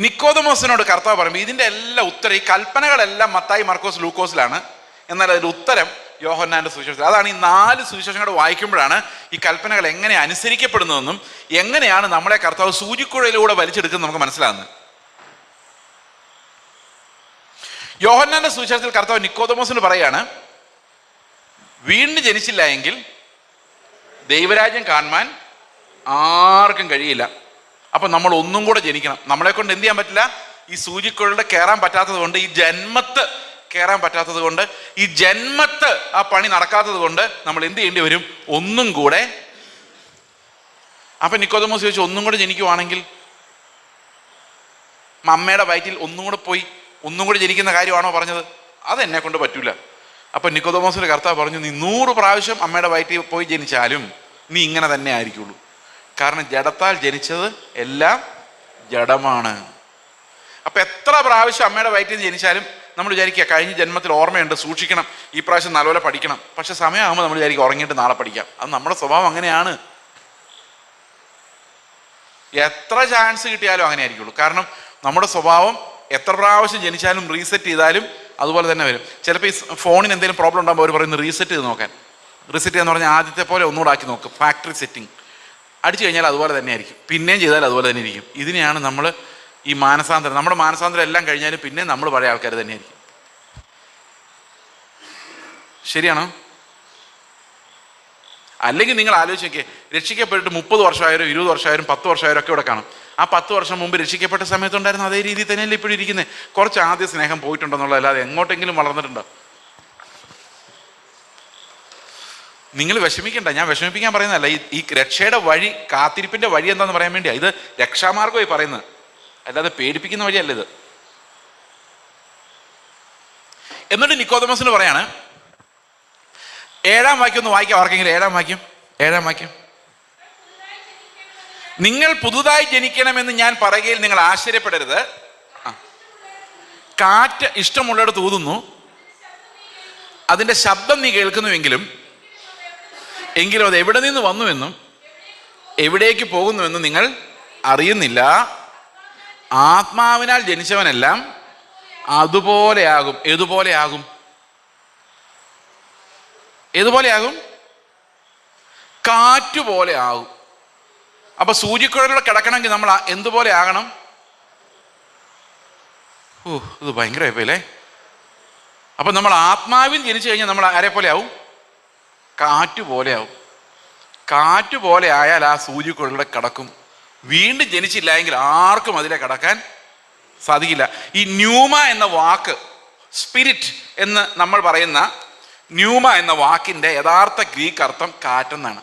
നിക്കോദമോസിനോട് കർത്താവ് പറയുമ്പോൾ ഇതിന്റെ എല്ലാ ഉത്തരം ഈ കൽപ്പനകളെല്ലാം മത്തായി മർക്കോസ് ലൂക്കോസിലാണ്. എന്നാൽ അതിൽ ഉത്തരം യോഹന്നാന്റെ സുവിശേഷം അതാണ് ഈ നാല് സുവിശേഷങ്ങൾ വായിക്കുമ്പോഴാണ് ഈ കൽപ്പനകൾ എങ്ങനെ അനുസരിക്കപ്പെടുന്നതെന്നും എങ്ങനെയാണ് നമ്മളെ കർത്താവ് സൂചിക്കുഴയിലൂടെ വലിച്ചെടുക്കുന്നത് നമുക്ക് മനസ്സിലാകുന്നത്. യോഹന്നാന്റെ സുവിശേഷത്തിൽ കർത്താവ് നിക്കോതമോസിന് പറയാണ് വീണ്ടും ജനിച്ചില്ല എങ്കിൽ ദൈവരാജ്യം കാണുവാൻ ആർക്കും കഴിയില്ല. അപ്പൊ നമ്മൾ ഒന്നും കൂടെ ജനിക്കണം. നമ്മളെ കൊണ്ട് എന്ത് ചെയ്യാൻ പറ്റില്ല? ഈ സൂചിക്കുഴലിൽ കയറാൻ പറ്റാത്തത് കൊണ്ട് ഈ ജന്മത്ത് കയറാൻ പറ്റാത്തത് കൊണ്ട് ഈ ജന്മത്ത് ആ പണി നടക്കാത്തത് കൊണ്ട് നമ്മൾ എന്ത് ചെയ്യേണ്ടി വരും? ഒന്നും കൂടെ അപ്പൊ നിക്കോതമോസ് ചോദിച്ചു ഒന്നും കൂടെ ജനിക്കുവാണെങ്കിൽ? അമ്മയുടെ വയറ്റിൽ ഒന്നും കൂടെ പോയി ഒന്നും കൂടെ ജനിക്കുന്ന കാര്യമാണോ പറഞ്ഞത്? അത് എന്നെ കൊണ്ട് പറ്റൂല. അപ്പൊ നിക്കോതമോസിന്റെ കർത്താവ് പറഞ്ഞു നീ നൂറ് പ്രാവശ്യം അമ്മയുടെ വയറ്റിൽ പോയി ജനിച്ചാലും നീ ഇങ്ങനെ തന്നെ ആയിരിക്കുള്ളൂ. കാരണം ജഡത്താൽ ജനിച്ചത് എല്ലാം ജഡമാണ്. അപ്പൊ എത്ര പ്രാവശ്യം അമ്മയുടെ വയറ്റിൽ ജനിച്ചാലും നമ്മൾ വിചാരിക്കുക കഴിഞ്ഞ ജന്മത്തിൽ ഓർമ്മയുണ്ട് സൂക്ഷിക്കണം ഈ പ്രാവശ്യം നല്ലപോലെ പഠിക്കണം. പക്ഷെ സമയമാകുമ്പോൾ നമ്മൾ വിചാരിക്കും ഉറങ്ങിയിട്ട് നാളെ പഠിക്കാം. അത് നമ്മുടെ സ്വഭാവം അങ്ങനെയാണ്. എത്ര ചാൻസ് കിട്ടിയാലും അങ്ങനെ ആയിരിക്കുള്ളൂ കാരണം നമ്മുടെ സ്വഭാവം എത്ര പ്രാവശ്യം ജനിച്ചാലും റീസെറ്റ് ചെയ്താലും അതുപോലെ തന്നെ വരും. ചിലപ്പോൾ ഈ ഫോണിന് എന്തെങ്കിലും പ്രോബ്ലം ഉണ്ടാകുമ്പോൾ അവർ പറയുന്നത് റീസെറ്റ് ചെയ്ത് നോക്കാൻ. റീസെറ്റ് ചെയ്യാന്ന് പറഞ്ഞാൽ ആദ്യത്തെ പോലെ ഒന്നുകൂടെ ആക്കി നോക്കും. ഫാക്ടറി സെറ്റിംഗ് അടിച്ചു കഴിഞ്ഞാൽ അതുപോലെ തന്നെ ആയിരിക്കും. പിന്നെയും ചെയ്താൽ അതുപോലെ തന്നെ ഇരിക്കും. ഇതിനെയാണ് നമ്മൾ ഈ മാനസാന്തരം നമ്മുടെ മാനസാന്തരം എല്ലാം കഴിഞ്ഞാലും പിന്നെ നമ്മൾ പഴയ ആൾക്കാർ തന്നെയായിരിക്കും. ശരിയാണോ? അല്ലെങ്കിൽ നിങ്ങൾ ആലോചിച്ച് നോക്കിയേ രക്ഷിക്കപ്പെട്ടിട്ട് മുപ്പത് വർഷമായാലും ഇരുപത് വർഷമായാലും പത്ത് വർഷമായാലും ഒക്കെ ഇവിടെ കാണും. ആ പത്ത് വർഷം മുമ്പ് രക്ഷിക്കപ്പെട്ട സമയത്തുണ്ടായിരുന്നു അതേ രീതിയിൽ തന്നെയല്ലേ ഇപ്പോഴും ഇരിക്കുന്നത് കുറച്ച് ആദ്യ സ്നേഹം പോയിട്ടുണ്ടെന്നുള്ളതല്ലാതെ എങ്ങോട്ടെങ്കിലും വളർന്നിട്ടുണ്ടോ? നിങ്ങൾ വിഷമിക്കണ്ട ഞാൻ വിഷമിപ്പിക്കാൻ പറയുന്നതല്ല ഈ രക്ഷയുടെ വഴി കാത്തിരിപ്പിന്റെ വഴി എന്താണെന്ന് പറയാൻ വേണ്ടിയാണ് ഇത് രക്ഷാമാർഗമായി പറയുന്നത്. അല്ലാതെ പേടിപ്പിക്കുന്ന വഴിയല്ല ഇത്. എന്നിട്ട് നിക്കോതമസിന് പറയാണ് ഏഴാം വാക്യം ഒന്ന് വായിക്കാം ആർക്കെങ്കിലും ഏഴാം വാക്യം? ഏഴാം വാക്യം. നിങ്ങൾ പുതുതായി ജനിക്കണമെന്ന് ഞാൻ പറയുകയിൽ നിങ്ങൾ ആശ്ചര്യപ്പെടരുത്. കാറ്റ് ഇഷ്ടമുള്ളിടത്ത് ഊതുന്നു അതിന്റെ ശബ്ദം നീ കേൾക്കുന്നുവെങ്കിലും എങ്കിലും അത് എവിടെ നിന്ന് വന്നുവെന്നും എവിടേക്ക് പോകുന്നുവെന്നും നിങ്ങൾ അറിയുന്നില്ല. ആത്മാവിനാൽ ജനിച്ചവനെല്ലാം അതുപോലെയാകും. ഏതുപോലെയാകും? ഏതുപോലെയാകും? കാറ്റുപോലെ ആകും അപ്പൊ സൂര്യക്കുഴലിലൂടെ കിടക്കണമെങ്കിൽ നമ്മൾ എന്തുപോലെ ആകണം? ഓ ഇത് ഭയങ്കര അല്ലേ? അപ്പൊ നമ്മൾ ആത്മാവിൽ ജനിച്ചു കഴിഞ്ഞാൽ നമ്മൾ ആരെ പോലെ ആവും കാറ്റ് പോലെ ആവും കാറ്റ് പോലെ ആയാൽ ആ സൂര്യക്കുഴലിലൂടെ കിടക്കും. വീണ്ടും ജനിച്ചില്ല എങ്കിൽ ആർക്കും അതിലെ കടക്കാൻ സാധിക്കില്ല. ഈ ന്യൂമ എന്ന വാക്ക് സ്പിരിറ്റ് എന്ന് നമ്മൾ പറയുന്ന ന്യൂമ എന്ന വാക്കിന്റെ യഥാർത്ഥ ഗ്രീക്ക് അർത്ഥം കാറ്റെന്നാണ്.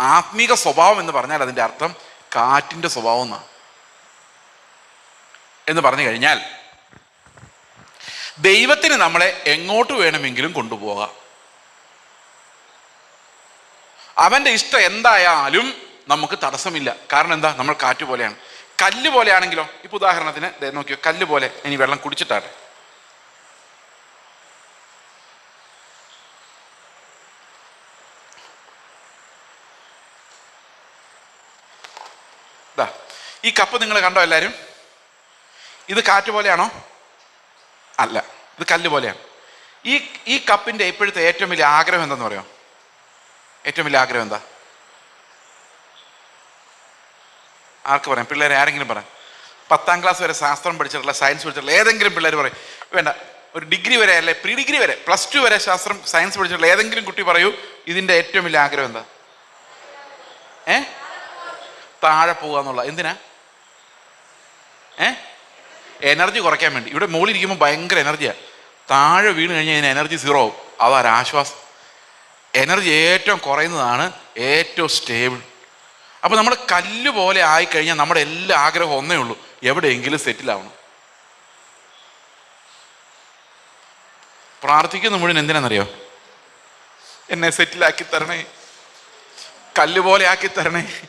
ആത്മീക സ്വഭാവം എന്ന് പറഞ്ഞാൽ അതിന്റെ അർത്ഥം കാറ്റിന്റെ സ്വഭാവം എന്നാണ്. എന്ന് പറഞ്ഞു കഴിഞ്ഞാൽ ദൈവത്തിന് നമ്മളെ എങ്ങോട്ട് വേണമെങ്കിലും കൊണ്ടുപോകാം. അവന്റെ ഇഷ്ടം എന്തായാലും നമുക്ക് തടസ്സമില്ല. കാരണം എന്താ? നമ്മൾ കാറ്റ് പോലെയാണ്. കല്ല് പോലെയാണെങ്കിലോ? ഇപ്പൊ ഉദാഹരണത്തിന് നോക്കിയോ കല്ല് പോലെ ഇനി വെള്ളം കുടിച്ചിട്ടാട്ടെ ഈ കപ്പ് നിങ്ങൾ കണ്ടോ എല്ലാവരും ഇത് കാറ്റ് പോലെയാണോ? അല്ല ഇത് കല്ല് പോലെയാണ്. ഈ ഈ കപ്പിന്റെ ഇപ്പോഴത്തെ ഏറ്റവും വലിയ ആഗ്രഹം എന്തെന്ന് പറയോ ഏറ്റവും വലിയ ആഗ്രഹം എന്താ? ആർക്ക് പറയാം? പിള്ളേരെ ആരെങ്കിലും പറയാം. പത്താം ക്ലാസ് വരെ ശാസ്ത്രം പഠിച്ചിട്ടുള്ള സയൻസ് പഠിച്ചിട്ടുള്ള ഏതെങ്കിലും പിള്ളേർ പറയും. വേണ്ട ഒരു ഡിഗ്രി വരെ അല്ലെ പ്രീ ഡിഗ്രി വരെ പ്ലസ് ടു വരെ ശാസ്ത്രം സയൻസ് പഠിച്ചിട്ടുള്ള ഏതെങ്കിലും കുട്ടി പറയൂ ഇതിന്റെ ഏറ്റവും വലിയ ആഗ്രഹം എന്താ? ഏ? താഴെ പോകുക എന്നുള്ള എന്തിനാ? ഏ? എനർജി കുറയ്ക്കാൻ വേണ്ടി. ഇവിടെ മുകളിൽ ഇരിക്കുമ്പോൾ ഭയങ്കര എനർജിയാണ് താഴെ വീണ് കഴിഞ്ഞാൽ ഇതിന് എനർജി സീറോ ആവും. അതൊരാശ്വാസം എനർജി ഏറ്റവും കുറയുന്നതാണ് ഏറ്റവും സ്റ്റേബിൾ അപ്പോൾ നമ്മൾ കല്ല് പോലെ ആയിക്കഴിഞ്ഞാൽ നമ്മുടെ എല്ലാ ആഗ്രഹവും ഒന്നേ ഉള്ളൂ. എവിടെയെങ്കിലും സെറ്റിൽ ആവണം. പ്രാർത്ഥിക്കുന്ന മുഴുവൻ എന്തിനാണെന്നറിയോ? എന്നെ സെറ്റിലാക്കി തരണേ. കല്ല് പോലെ ആക്കി തരണേ.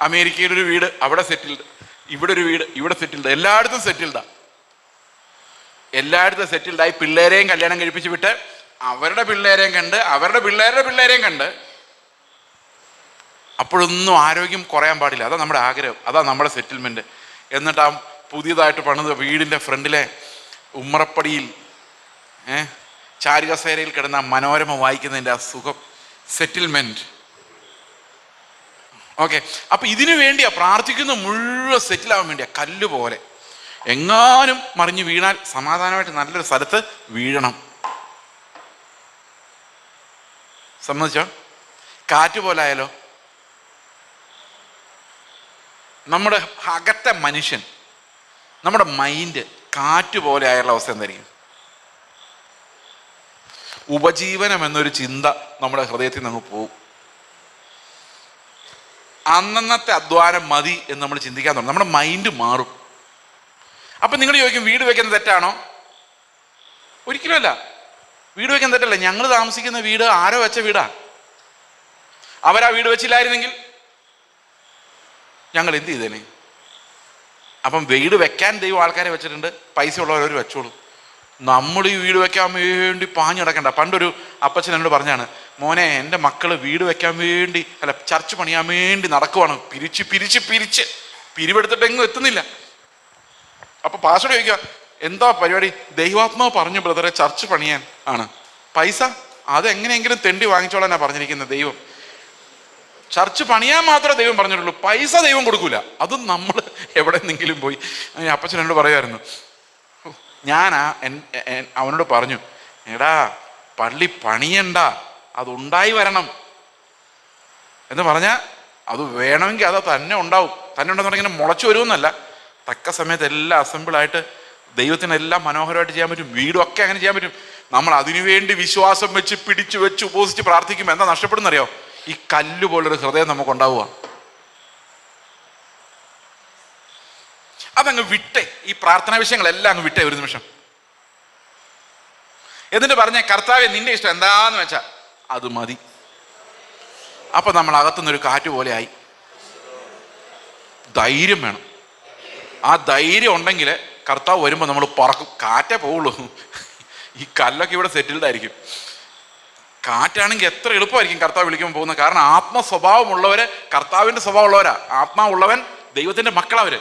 അമേരിക്കയിൽ ഒരു വീട് അവിടെ സെറ്റിൽഡ് ഇവിടെ ഒരു വീട് ഇവിടെ സെറ്റിൽഡ് എല്ലായിടത്തും സെറ്റിൽഡാ എല്ലായിടത്തും സെറ്റിൽഡായി പിള്ളേരെയും കല്യാണം കഴിപ്പിച്ച് വിട്ട് അവരുടെ പിള്ളേരെയും കണ്ട് അവരുടെ പിള്ളേരുടെ പിള്ളേരെയും കണ്ട് അപ്പോഴൊന്നും ആരോഗ്യം കുറയാൻ പാടില്ല. അതാ നമ്മുടെ ആഗ്രഹം. അതാ നമ്മുടെ സെറ്റിൽമെന്റ് എന്നിട്ട് ആ പുതിയതായിട്ട് പണിത് വീടിന്റെ ഫ്രണ്ടിലെ ഉമ്മറപ്പടിയിൽ ഏ ചാരുകസേരയിൽ കിടന്ന മനോരമ വായിക്കുന്നതിന്റെ ആ സുഖം. Settlement okay. അപ്പം ഇതിനു വേണ്ടിയാ പ്രാർത്ഥിക്കുന്ന മുഴുവൻ സെറ്റിലാവാൻ വേണ്ടിയാ കല്ല് പോലെ. എങ്ങാനും മറിഞ്ഞു വീണാൽ സമാധാനമായിട്ട് നല്ലൊരു സ്ഥലത്ത് വീഴണം. സമ്മതിച്ചോ? കാറ്റ് പോലെ നമ്മുടെ അകത്തെ മനുഷ്യൻ നമ്മുടെ മൈൻഡ് കാറ്റ് പോലെ ആയുള്ള അവസ്ഥ എന്തായിരിക്കും? ഉപജീവനം എന്നൊരു ചിന്ത നമ്മുടെ ഹൃദയത്തിൽ നിന്ന് പോകും. അന്നന്നത്തെ അധ്വാനം മതി എന്ന് നമ്മൾ ചിന്തിക്കാൻ തുടങ്ങും. നമ്മുടെ മൈൻഡ് മാറും. അപ്പം നിങ്ങൾ ചോദിക്കും വീട് വെക്കുന്നത് തെറ്റാണോ? ഒരിക്കലുമല്ല വീട് വെക്കുന്നത് തെറ്റല്ല. ഞങ്ങൾ താമസിക്കുന്ന വീട് ആരോ വെച്ച വീടാ. അവരാ വീട് വെച്ചില്ലായിരുന്നെങ്കിൽ ഞങ്ങൾ എന്ത് ചെയ്തേനെ? അപ്പം വീട് വെക്കാൻ ദൈവം ആൾക്കാരെ വെച്ചിട്ടുണ്ട് പൈസ ഉള്ളവരവർ വെച്ചോളൂ. നമ്മൾ ഈ വീട് വെക്കാൻ വേണ്ടി പാഞ്ഞു കിടക്കണ്ട പണ്ടൊരു അപ്പച്ചൻ എന്നോട് പറഞ്ഞാണ് മോനെ എന്റെ മക്കൾ വീട് വെക്കാൻ വേണ്ടി അല്ല ചർച്ച് പണിയാൻ വേണ്ടി നടക്കുവാണ്. പിരിച്ച് പിരിച്ച് പിരിച്ച്. പിരിവെടുത്തിട്ട് എങ്ങും എത്തുന്നില്ല. അപ്പൊ പാസ്വേഡ് ചോദിക്കുക എന്താ പരിപാടി? ദൈവാത്മാവ് പറഞ്ഞു ബ്രദറെ ചർച്ച് പണിയാൻ ആണ്. പൈസ? അതെങ്ങനെയെങ്കിലും തെണ്ടി വാങ്ങിച്ചോളാനാണ് പറഞ്ഞിരിക്കുന്നത് ദൈവം. ചർച്ച് പണിയാൻ മാത്രമേ ദൈവം പറഞ്ഞിട്ടുള്ളൂ. പൈസ ദൈവം കൊടുക്കൂല. അതും നമ്മൾ എവിടെന്നെങ്കിലും പോയി. അപ്പച്ചൻ എന്നോട് പറയുമായിരുന്നു ഞാൻ അവനോട് പറഞ്ഞു എടാ പള്ളി പണിയണ്ട. അതുണ്ടായി വരണം. എന്ന് പറഞ്ഞാൽ അത് വേണമെങ്കിൽ അത് തന്നെ ഉണ്ടാവും. തന്നെ ഉണ്ടെന്ന് പറഞ്ഞിങ്ങനെ മുളച്ചു വരുമെന്നല്ല. തക്ക സമയത്ത് എല്ലാം അസംബിളായിട്ട് ദൈവത്തിന് എല്ലാം മനോഹരമായിട്ട് ചെയ്യാൻ പറ്റും. വീടും ഒക്കെ അങ്ങനെ ചെയ്യാൻ പറ്റും. നമ്മൾ അതിനുവേണ്ടി വിശ്വാസം വെച്ച് പിടിച്ചു വെച്ച് ഉപസിച്ച് പ്രാർത്ഥിക്കുമ്പോൾ എന്താ നഷ്ടപ്പെടുന്നറിയോ? ഈ കല്ല് പോലൊരു ഹൃദയം നമുക്ക് ഉണ്ടാവുക അതങ്ങ് വിട്ടേ. ഈ പ്രാർത്ഥനാ വിഷയങ്ങളെല്ലാം അങ്ങ് വിട്ടേ ഒരു നിമിഷം. എന്നിട്ട് പറഞ്ഞ കർത്താവെ നിന്റെ ഇഷ്ടം എന്താന്ന് വെച്ചാ അത് മതി. അപ്പൊ നമ്മൾ അകത്തുനിന്നൊരു കാറ്റ് പോലെ ആയി. ധൈര്യം വേണം. ആ ധൈര്യം ഉണ്ടെങ്കിൽ കർത്താവ് വരുമ്പോൾ നമ്മൾ പറക്കും. കാറ്റേ പോവുള്ളൂ. ഈ കല്ലൊക്കെ ഇവിടെ സെറ്റിൽഡ് ആയിരിക്കും. കാറ്റാണെങ്കിൽ എത്ര എളുപ്പമായിരിക്കും കർത്താവ് വിളിക്കുമ്പോൾ പോകുന്നത്? കാരണം ആത്മ സ്വഭാവമുള്ളവര് കർത്താവിന്റെ സ്വഭാവമുള്ളവരാ. ആത്മാവുള്ളവൻ ദൈവത്തിന്റെ മക്കളവര്